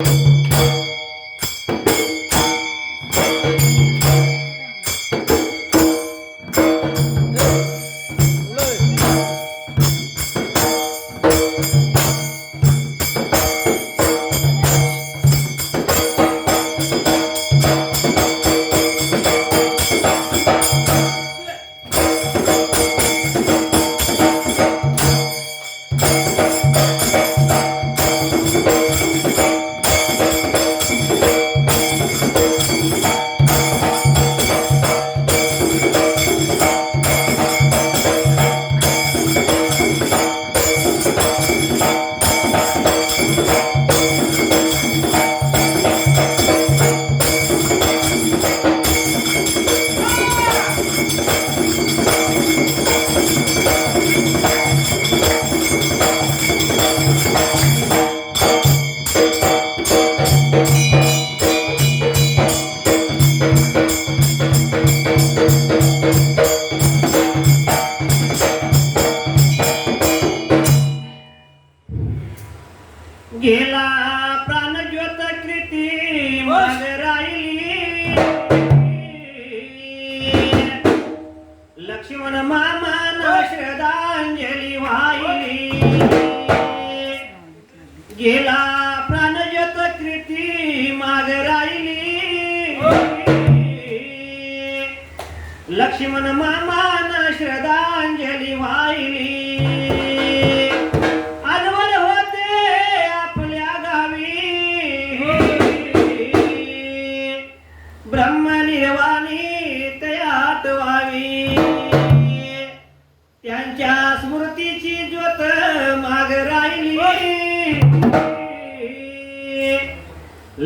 गेला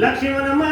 లక్ష్మణ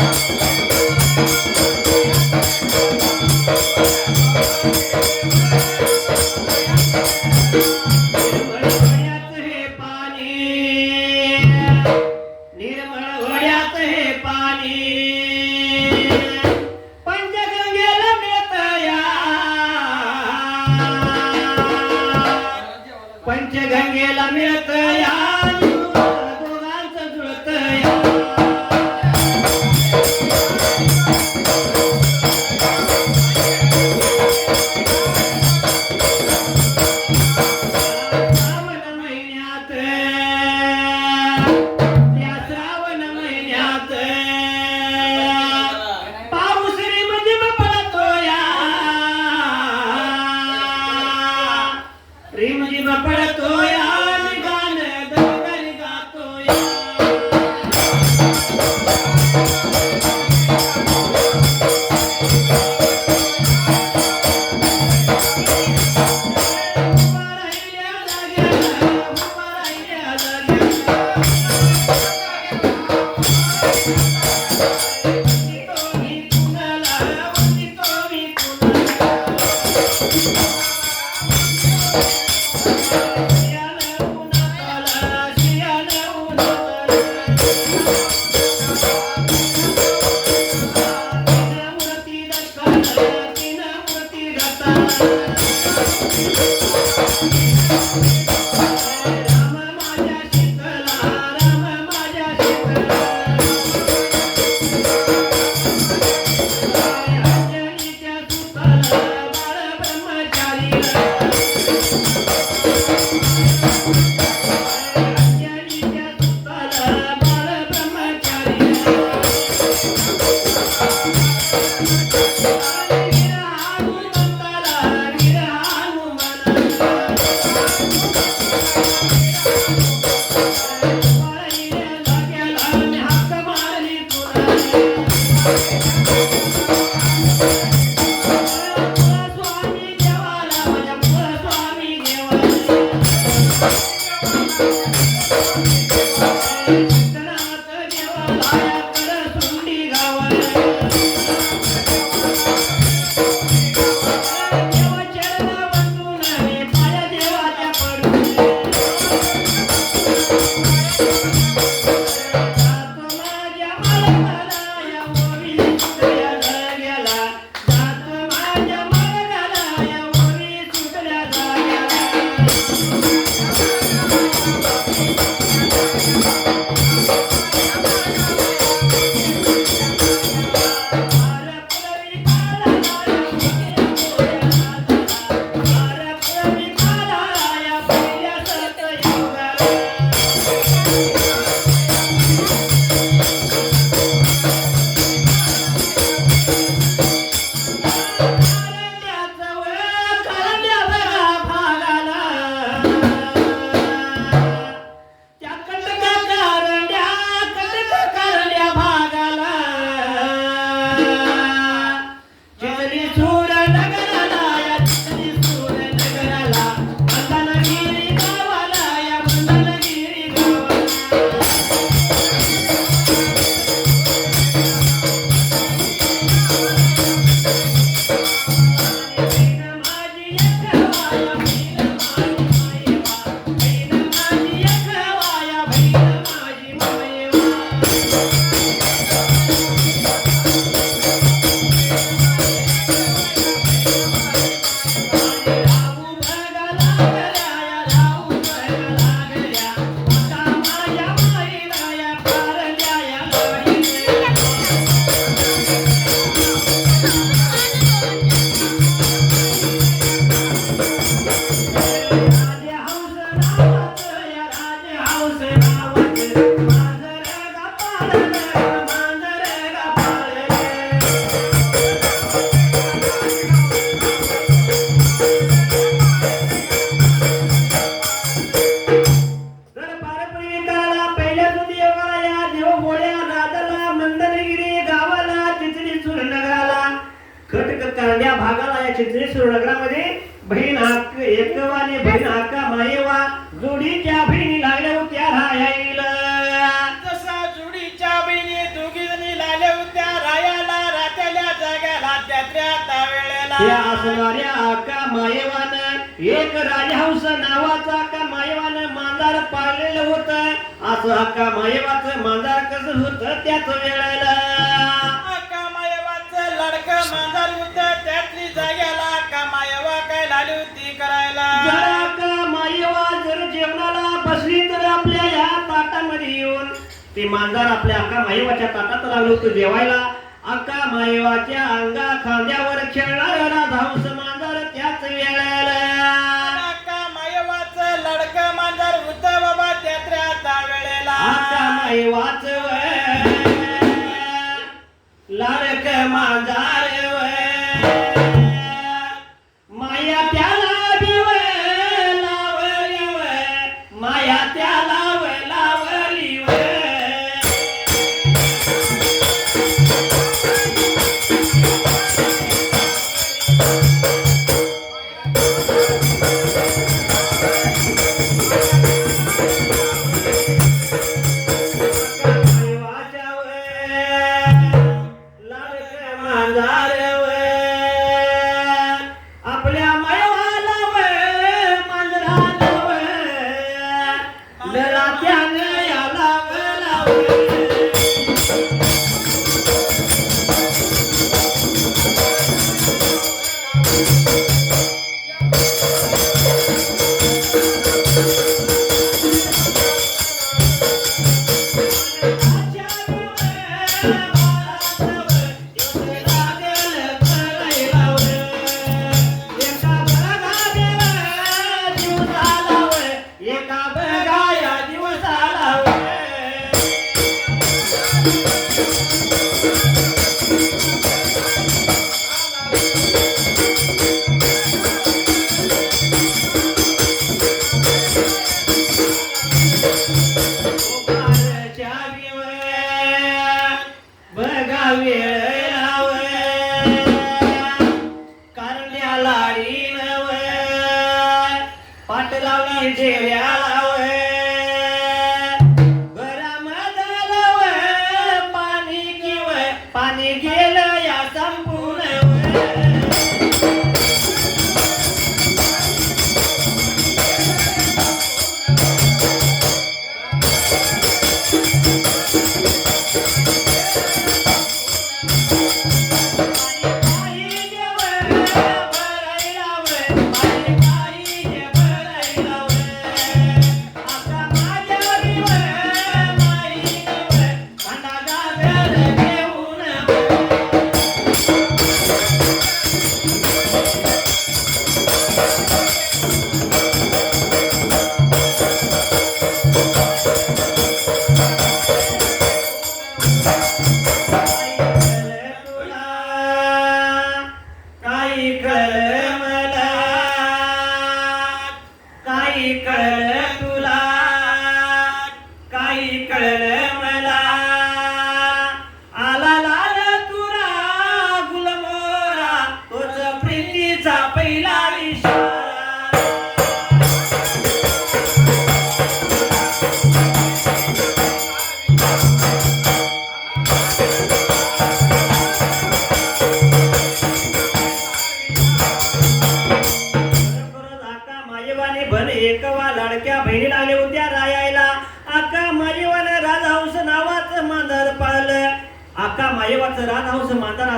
Thank you. para मांजार होत त्याच वेळेला मांजार जाग्याला का जर बसली तर आपल्या या ताटामध्ये येऊन ते मांजार आपल्या अक्का ताटात लागलो होतं जेवायला. अक्का मायेवाच्या अंगा खांद्यावर खेळणार धावस मांजार त्याच वेळेला आता माई वाचव लाडक लावली काही मला काही कळ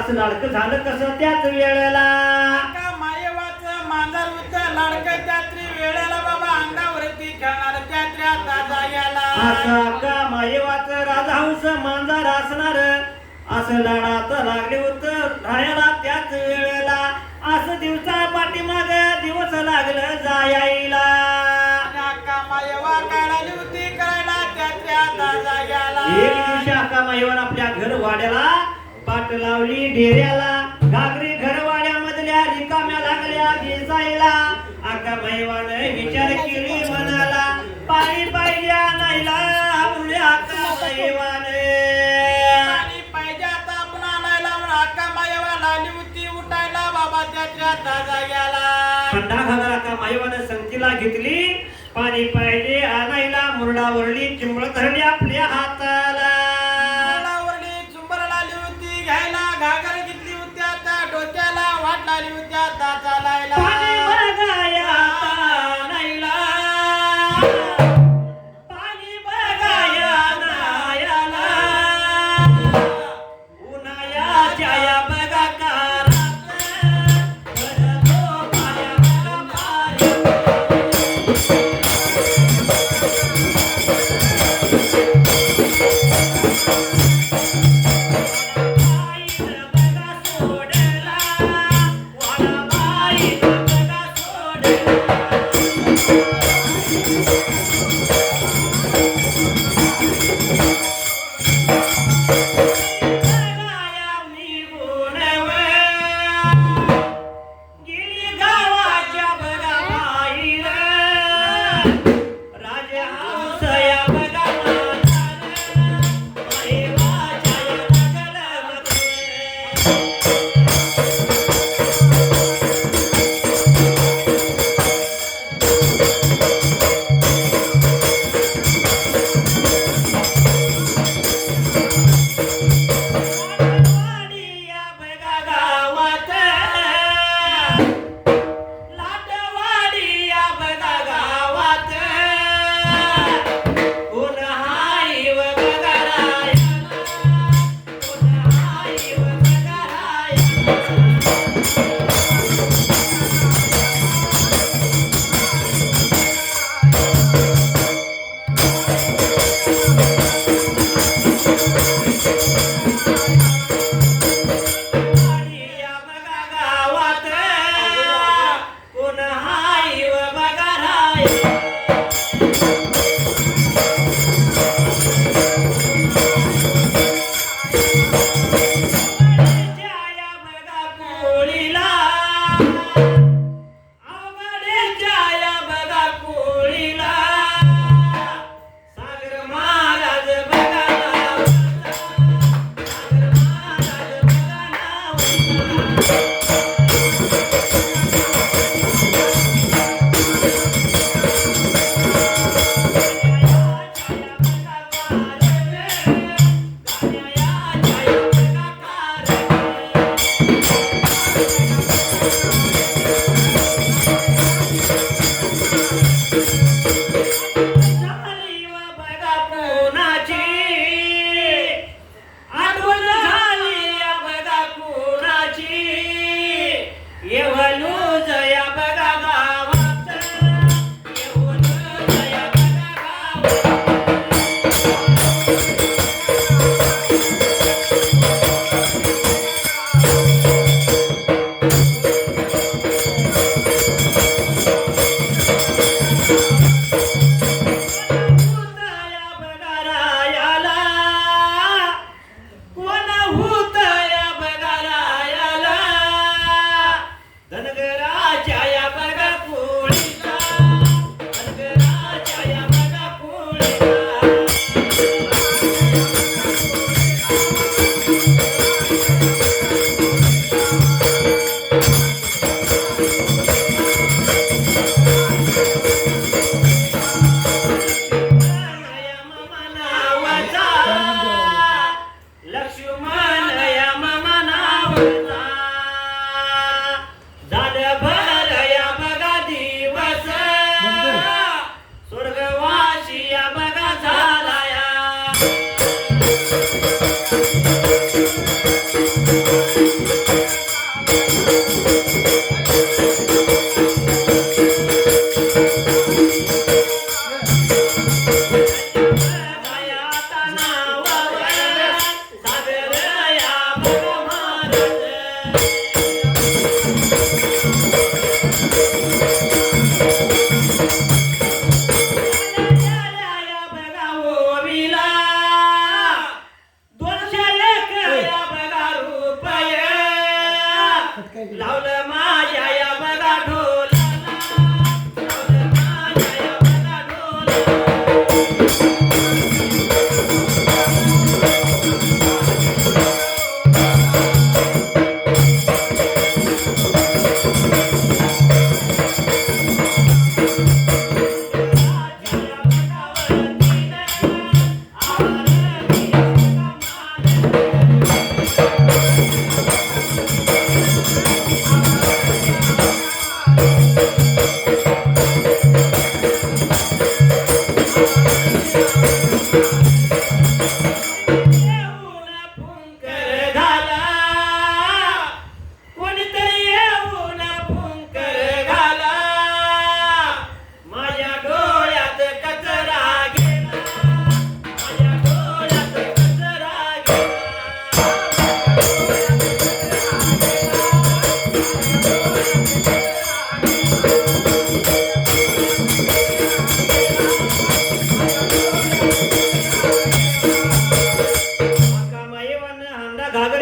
असं लाडकं झालं कसं त्याच वेळेला? अक्का मायवाचं मांजर होतं लडकं त्यात्री वेळेला बाबा अंगावरती खेळणार त्यात्र्याचा जाग्याला असं आका मायेवाचं राजहंस मांजर असणार? असं लागले होतं रायाला त्याच वेळेला. असं दिवसा पाठीमाग दिवस लागलं मायवा काढाली होती करायला त्यात्र्याचा जाग्याला एक दिवशी माईवर आपल्या घर वाड्याला पाट लावली डेऱ्याला घागरी घरवाड्यामधल्या रिकाम्या लागल्या दिसायला आका माईवाने विचार केली म्हणाला पाणी पाहिजे मुळे आका होती आका माईवाने संगतीला घेतली. पाणी पाहिजे आणायला मुरडा वरली चिंबळ धरली आपल्या हाताला.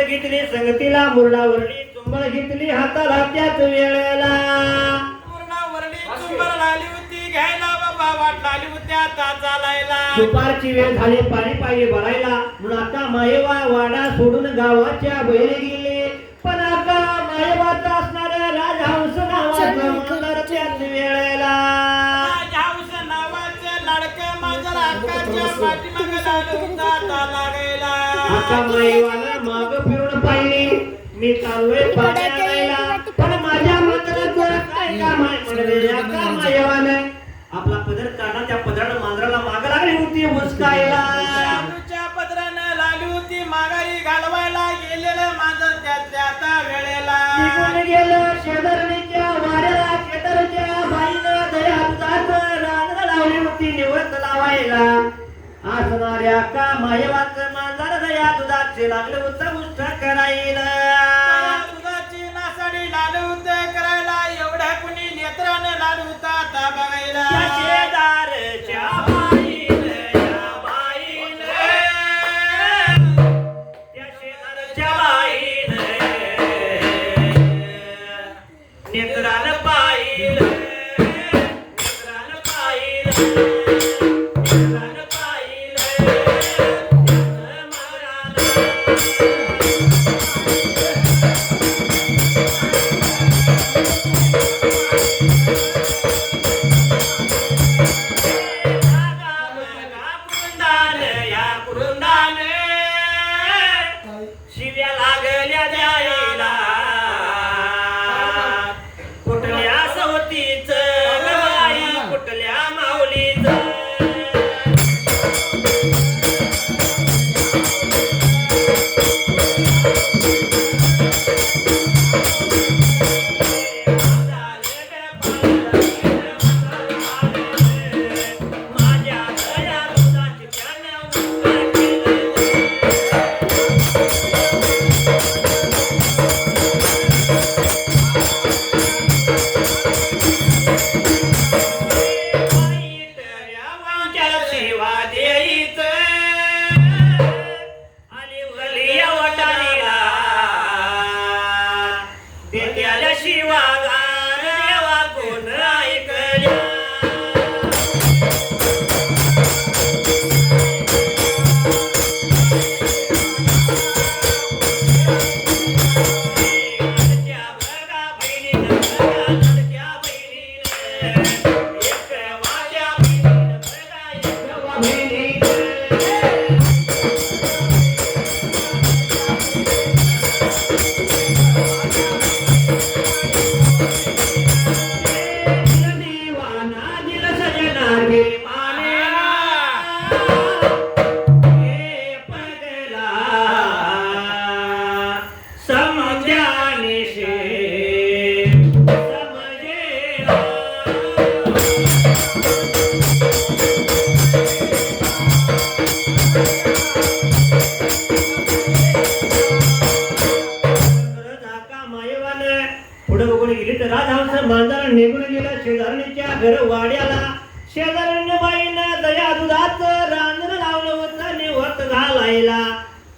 हातात घेतली संगतीला मुरडावरली चुंबळ घेतली हाताला त्याच वेळेला. दुपारची वेळ झाली पाणी पाहिजे भरायला. म्हणून आता मायेवा वाडा सोडून गावाच्या बैल गेले. पण आता मायेवाचा असणार राजहंस नावाचा वेळेला. राजहंस नावाचं माझ्या आता मायेवानं माग फिरून पाहिली. मी चाललोय पाणी माझ्या मंदिराचं काय काम आहे म्हणले आता मायेवानं आपला पदर काढा त्या पदरानं मांजराला माग लागली होती मुसकायला. शालूच्या पदरानं लाली होती माघारी घालवायला गेलेलं माझं त्या त्या वेळेला. निघून गेलं शेजारणीच्या वाड्याला शेजारच्या बाईनं दया लावली होती निवत लावायला. असणाऱ्या का मायवाच मांजर दया दुधाचे लागलं होतं उष्ट करायला. दुधाची नासाडी लाल होते करायला. एवढ्या कुणी नेत्रानं लाल होता आता बघायला. शेजारच्या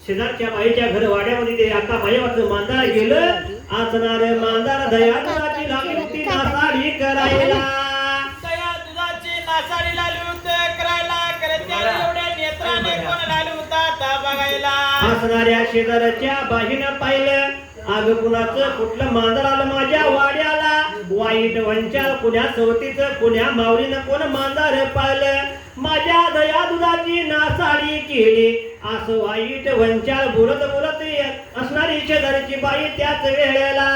शेजारच्या बाईच्या घर वाड्यामध्ये ते आका मायेवाचं मांजर गेलं. आचणार मांजर दया दुधाची लागली नासाडी करायला. दया दुधाची नासाडी लाली होते करायला. करत्या एवढ्या नेत्राने कोण लाल होता आता बघायला. हसणाऱ्या शेजारच्या बाईनं पाहिलं. अग कुणाचं? कुठलं मांजर आलं माझ्या वाड्याला? वाईट वंचाल कुण्या चौथीचं कुण्या माऊलीनं कोण मांजर पाहिलं माझ्या दया दुधाची नासाडी केली. असं वाईट वंचाल बोलत बोलत येत असणारी शेजारची बाई त्याच वेळेला.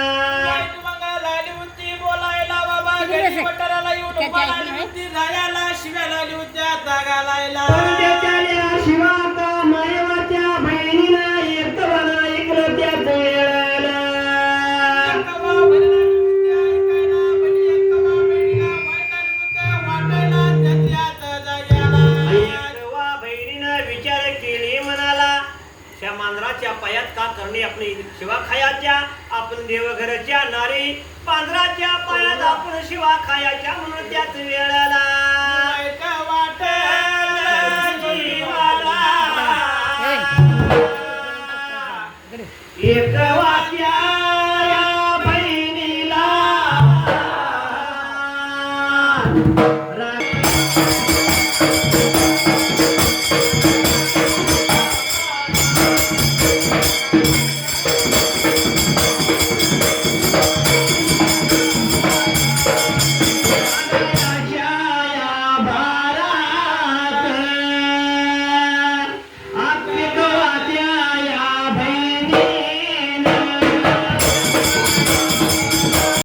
बोलायला बाबा घरी पठाराला येऊन उभा राहिली होती रायाला शिव्या लाली होत्या आता घालायला पण मांजराच्या पायात का करणे? आपली शिवा खायाच्या आपण देवघरच्या नारी. पांजराच्या पायात आपण शिवा खायाच्या म्हणून त्याच वेळेला. एक वाक्या